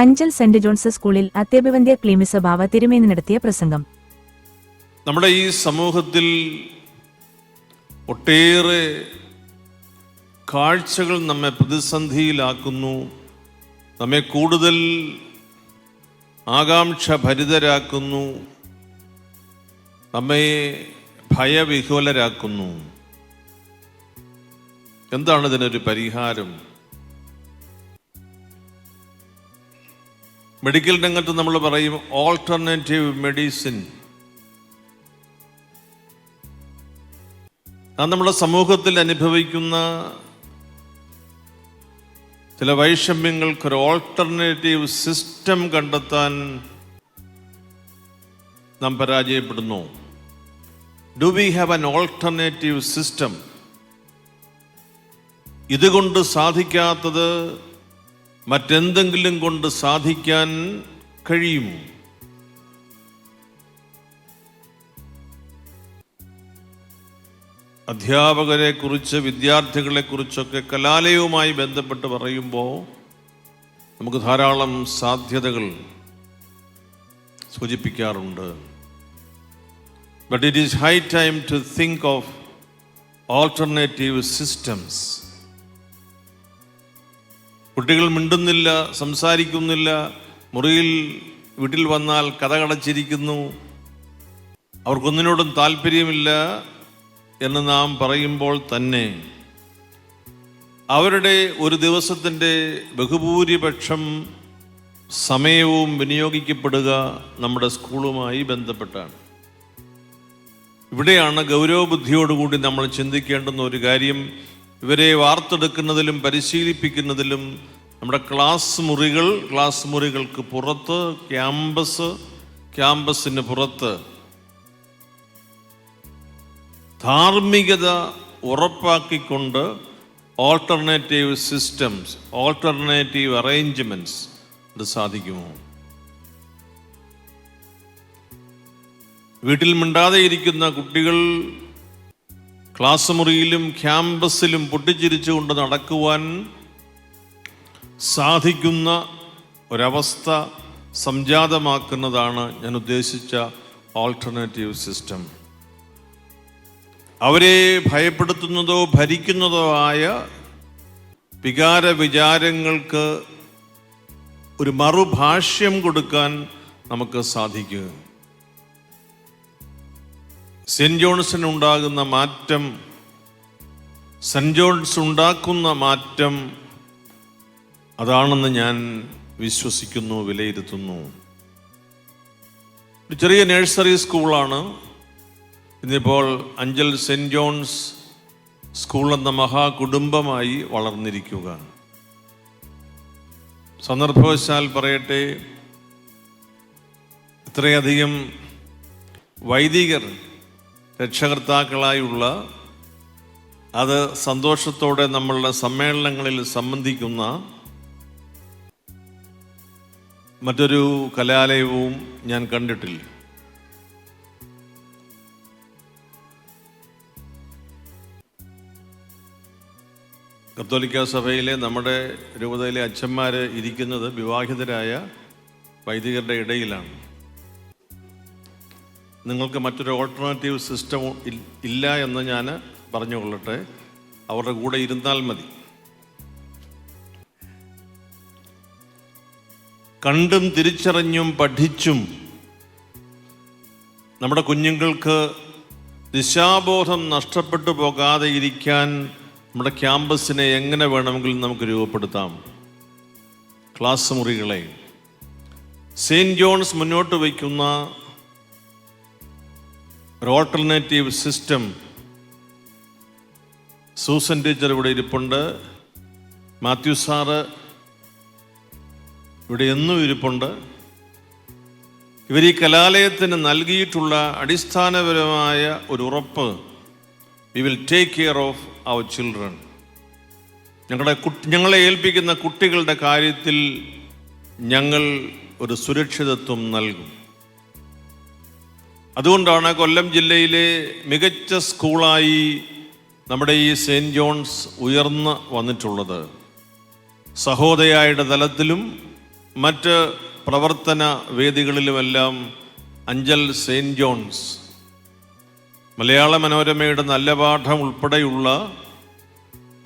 Anchal saint John's സ്കൂളിൽ അത്യഭിവന്ധ്യ ക്ലീമിസഭാവ തിരുമേനി നടത്തിയ പ്രസംഗം. നമ്മുടെ ഈ സമൂഹത്തിൽ ഒട്ടേറെ കാഴ്ചകൾ നമ്മെ പ്രതിസന്ധിയിലാക്കുന്നു. നമ്മെ കൂടുതൽ ആകാംക്ഷ ഭരിതരാക്കുന്നു നമ്മെ ഭയവിഹോലരാക്കുന്നു എന്താണ് ഇതിനൊരു പരിഹാരം? മെഡിക്കൽ രംഗത്ത് നമ്മൾ പറയും ഓൾട്ടർനേറ്റീവ് മെഡിസിൻ അത് നമ്മുടെ സമൂഹത്തിൽ അനുഭവിക്കുന്ന ചില വൈഷമ്യങ്ങൾക്ക് ഒരു ഓൾട്ടർനേറ്റീവ് സിസ്റ്റം കണ്ടെത്താൻ നാം പരാജയപ്പെടുന്നു. Do we have an alternative system ഇതുകൊണ്ട് സാധിക്കാത്തത് മറ്റെന്തെങ്കിലും കൊണ്ട് സാധിക്കാൻ കഴിയുമോ അധ്യാപകരെ കുറിച്ച് വിദ്യാർത്ഥികളെ കുറിച്ചൊക്കെ കലാലയവുമായി ബന്ധപ്പെട്ട് പറയുമ്പോൾ നമുക്ക് ധാരാളം സാധ്യതകൾ സൂചിപ്പിക്കാറുണ്ട്. But it is high time to think of alternative systems കുട്ടികൾ മിണ്ടുന്നില്ല സംസാരിക്കുന്നില്ല മുറിയിൽ വീട്ടിൽ വന്നാൽ കഥകടച്ചിരിക്കുന്നു അവർക്കൊന്നിനോടും താല്പര്യമില്ല എന്ന് നാം പറയുമ്പോൾ തന്നെ അവരുടെ ഒരു ദിവസത്തിന്റെ ബഹുഭൂരിപക്ഷം സമയവും വിനിയോഗിക്കപ്പെടുക നമ്മുടെ സ്കൂളുമായി ബന്ധപ്പെട്ടാണ്. ഇവിടെയാണ് ഗൗരവബുദ്ധിയോടുകൂടി നമ്മൾ ചിന്തിക്കേണ്ടുന്ന ഒരു കാര്യം. ഇവരെ വാർത്തെടുക്കുന്നതിലും പരിശീലിപ്പിക്കുന്നതിലും നമ്മുടെ ക്ലാസ് മുറികൾ ക്ലാസ് മുറികൾക്ക് പുറത്ത് ക്യാമ്പസ് ക്യാമ്പസിന് പുറത്ത് ധാർമ്മികത ഉറപ്പാക്കിക്കൊണ്ട് ഓൾട്ടർനേറ്റീവ് സിസ്റ്റംസ് ഓൾട്ടർനേറ്റീവ് അറേഞ്ച്മെന്റ്സ് ഇത് സാധിക്കുമോ? വീട്ടിൽ മിണ്ടാതെ ഇരിക്കുന്ന കുട്ടികൾ ക്ലാസ് മുറിയിലും ക്യാമ്പസിലും പൊട്ടിച്ചിരിച്ചുകൊണ്ട് നടക്കുവാൻ സാധിക്കുന്ന ഒരവസ്ഥ സംജാതമാക്കുന്നതാണ് ഞാൻ ഉദ്ദേശിച്ച ഓൾട്ടർനേറ്റീവ് സിസ്റ്റം അവരെ ഭയപ്പെടുത്തുന്നതോ ഭരിക്കുന്നതോ ആയ വികാര വിചാരങ്ങൾക്ക് ഒരു മറുഭാഷ്യം കൊടുക്കാൻ നമുക്ക് സാധിക്കുക സെന്റ് ജോൺസിന് ഉണ്ടാകുന്ന മാറ്റം സെന്റ് ജോൺസ് ഉണ്ടാക്കുന്ന മാറ്റം അതാണെന്ന് ഞാൻ വിശ്വസിക്കുന്നു വിലയിരുത്തുന്നു. ഒരു ചെറിയ നഴ്സറി സ്കൂളാണ്. ഇന്നിപ്പോൾ അഞ്ചൽ സെന്റ് ജോൺസ് സ്കൂൾ എന്ന മഹാകുടുംബമായി വളർന്നിരിക്കുക. സന്ദർഭവശാൽ പറയട്ടെ ഇത്രയധികം വൈദികർ രക്ഷകർത്താക്കളായുള്ള അത് സന്തോഷത്തോടെ നമ്മളുടെ സമ്മേളനങ്ങളിൽ സംബന്ധിക്കുന്ന മറ്റൊരു കലാലയവും ഞാൻ കണ്ടിട്ടില്ല. കത്തോലിക്ക സഭയിലെ നമ്മുടെ രൂപതയിലെ അച്ഛന്മാർ ഇരിക്കുന്നത് വിവാഹിതരായ വൈദികരുടെ ഇടയിലാണ്. നിങ്ങൾക്ക് മറ്റൊരു ഓൾട്ടർനേറ്റീവ് സിസ്റ്റം ഇല്ല എന്ന് ഞാൻ പറഞ്ഞുകൊള്ളട്ടെ. അവരുടെ കൂടെ ഇരുന്നാൽ മതി. കണ്ടും തിരിച്ചറിഞ്ഞും പഠിച്ചും നമ്മുടെ കുഞ്ഞുങ്ങൾക്ക് ദിശാബോധം നഷ്ടപ്പെട്ടു പോകാതെ ഇരിക്കാൻ നമ്മുടെ ക്യാമ്പസിനെ എങ്ങനെ വേണമെങ്കിലും നമുക്ക് രൂപപ്പെടുത്താം. ക്ലാസ് മുറികളെ. സെയിന്റ് ജോൺസ് മുന്നോട്ട് വയ്ക്കുന്ന ഒരു ഓൾട്ടർനേറ്റീവ് സിസ്റ്റം സൂസൻ ടീച്ചർ ഇവിടെ ഇരിപ്പുണ്ട്. മാത്യു സാറ് ഇവിടെ എന്നും ഇരിപ്പുണ്ട്. ഇവർ ഈ കലാലയത്തിന് നൽകിയിട്ടുള്ള അടിസ്ഥാനപരമായ ഒരു ഉറപ്പ് we will take care of our children ഞങ്ങളുടെ കുട്ടി ഞങ്ങളെ ഏൽപ്പിക്കുന്ന കുട്ടികളുടെ കാര്യത്തിൽ ഞങ്ങൾ ഒരു സുരക്ഷിതത്വം നൽകും. അതുകൊണ്ടാണ് കൊല്ലം ജില്ലയിലെ മികച്ച സ്കൂളായി നമ്മുടെ ഈ സെയിന്റ് ജോൺസ് ഉയർന്ന് വന്നിട്ടുള്ളത്. സഹോദയായുടെ തലത്തിലും മറ്റ് പ്രവർത്തന വേദികളിലുമെല്ലാം അഞ്ചൽ സെയിന്റ് ജോൺസ്. മലയാള മനോരമയുടെ നല്ല പാഠം ഉൾപ്പെടെയുള്ള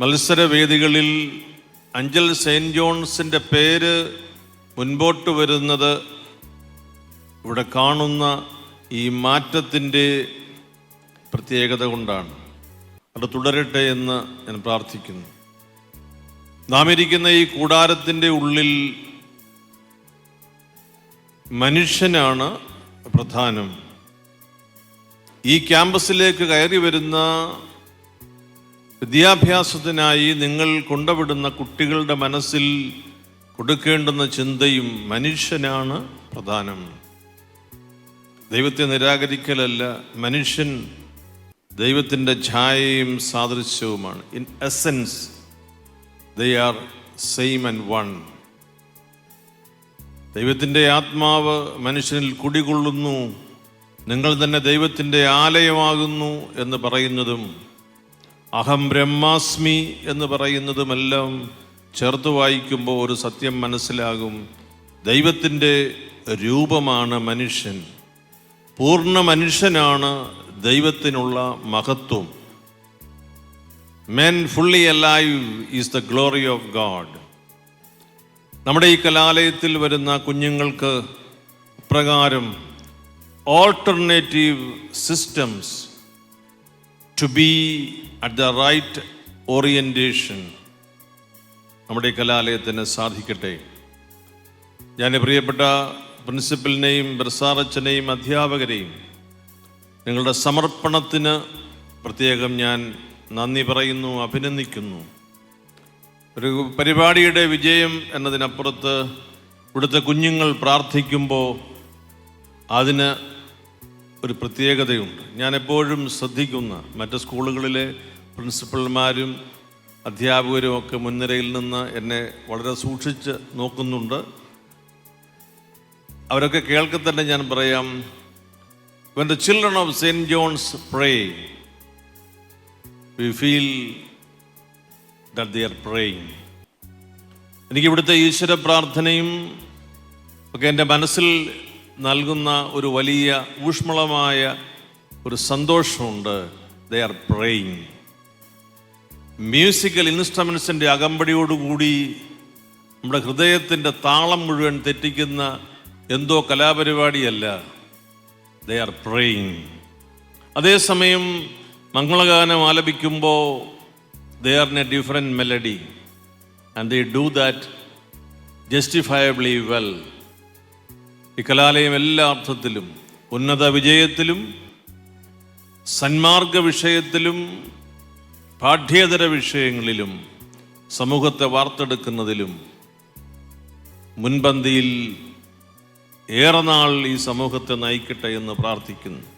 മത്സരവേദികളിൽ അഞ്ചൽ സെയിന്റ് ജോൺസിന്റെ പേര് മുൻപോട്ട് വരുന്നത് ഇവിടെ കാണുന്ന ഈ മാറ്റത്തിന്റെ പ്രത്യേകത കൊണ്ടാണ്. അത് തുടരട്ടെ എന്ന് ഞാൻ പ്രാർത്ഥിക്കുന്നു. നാം ഇരിക്കുന്ന ഈ കൂടാരത്തിന്റെ ഉള്ളിൽ മനുഷ്യനാണ് പ്രധാനം. ഈ ക്യാമ്പസിലേക്ക് കയറി വരുന്ന വിദ്യാഭ്യാസത്തിനായി നിങ്ങൾ കൊണ്ടുവിടുന്ന കുട്ടികളുടെ മനസ്സിൽ കൊടുക്കേണ്ടുന്ന ചിന്തയും മനുഷ്യനാണ് പ്രധാനം. ദൈവത്തെ നിരാകരിക്കലല്ല മനുഷ്യൻ ദൈവത്തിന്റെ ഛായയും സാദൃശ്യവുമാണ്. In essence they are same and one ദൈവത്തിന്റെ ആത്മാവ് മനുഷ്യനിൽ കുടികൊള്ളുന്നു. നിങ്ങൾ തന്നെ ദൈവത്തിന്റെ ആലയമാകുന്നു എന്ന് പറയുന്നതും അഹം ബ്രഹ്മാസ്മി എന്ന് പറയുന്നതുമെല്ലാം ചേർത്ത് വായിക്കുമ്പോൾ ഒരു സത്യം മനസ്സിലാകും. ദൈവത്തിന്റെ രൂപമാണ് മനുഷ്യൻ. പൂർണ മനുഷ്യനാണ് ദൈവത്തിനുള്ള മഹത്വം. Men fully alive is the glory of God നമ്മുടെ ഈ കലാലയത്തിൽ വരുന്ന കുഞ്ഞുങ്ങൾക്ക് പ്രകാരം alternative systems to be at the right orientation നമ്മുടെ കലാലയത്തിന് സാധിക്കട്ടെ. ഞാൻ പ്രിയപ്പെട്ട പ്രിൻസിപ്പലിനെയും ബർസാറച്ചനെയും അധ്യാപകരെയും നിങ്ങളുടെ സമർപ്പണത്തിന് പ്രത്യേകം ഞാൻ നന്ദി പറയുന്നു അഭിനന്ദിക്കുന്നു. ഒരു പരിപാടിയുടെ വിജയം എന്നതിനപ്പുറത്ത് ഇവിടുത്തെ കുഞ്ഞുങ്ങൾ പ്രാർത്ഥിക്കുമ്പോൾ അതിന് ഒരു പ്രത്യേകതയുണ്ട്. ഞാൻ എപ്പോഴും ശ്രദ്ധിക്കുന്ന മറ്റ് സ്കൂളുകളിലെ പ്രിൻസിപ്പൽമാരും അധ്യാപകരും ഒക്കെ മുൻനിരയിൽ നിന്ന് എന്നെ വളരെ സൂക്ഷിച്ച് നോക്കുന്നുണ്ട്. അവരൊക്കെ കേൾക്കെ തന്നെ ഞാൻ പറയാം. When the children of Saint John's pray we feel that they are praying എനിക്ക് ഇവിടുത്തെ ഈശ്വര പ്രാർത്ഥനയും ഒക്കെ എന്റെ മനസ്സിൽ നൽകുന്ന ഒരു വലിയ ഊഷ്മളമായ ഒരു സന്തോഷമുണ്ട്. ദേ ആർ പ്രേയിങ് മ്യൂസിക്കൽ ഇൻസ്ട്രുമെൻസിന്റെ അകമ്പടിയോടുകൂടി നമ്മുടെ ഹൃദയത്തിന്റെ താളം മുഴുവൻ തെറ്റിക്കുന്ന എന്തോ കലാപരിപാടിയല്ല. ദേ ആർ പ്രേയിങ് അതേസമയം മംഗളഗാനം ആലപിക്കുമ്പോൾ they are a different melody and they do that justifiably well ഈ കലാലയം എല്ലാ അർത്ഥത്തിലും ഉന്നത വിജയത്തിലും സന്മാർഗ വിഷയത്തിലും പാഠ്യേതര വിഷയങ്ങളിലും സമൂഹത്തെ വാർത്തെടുക്കുന്നതിലും മുൻപന്തിയിൽ ഏറെ നാൾ ഈ സമൂഹത്തെ നയിക്കട്ടെ എന്ന് പ്രാർത്ഥിക്കുന്നു.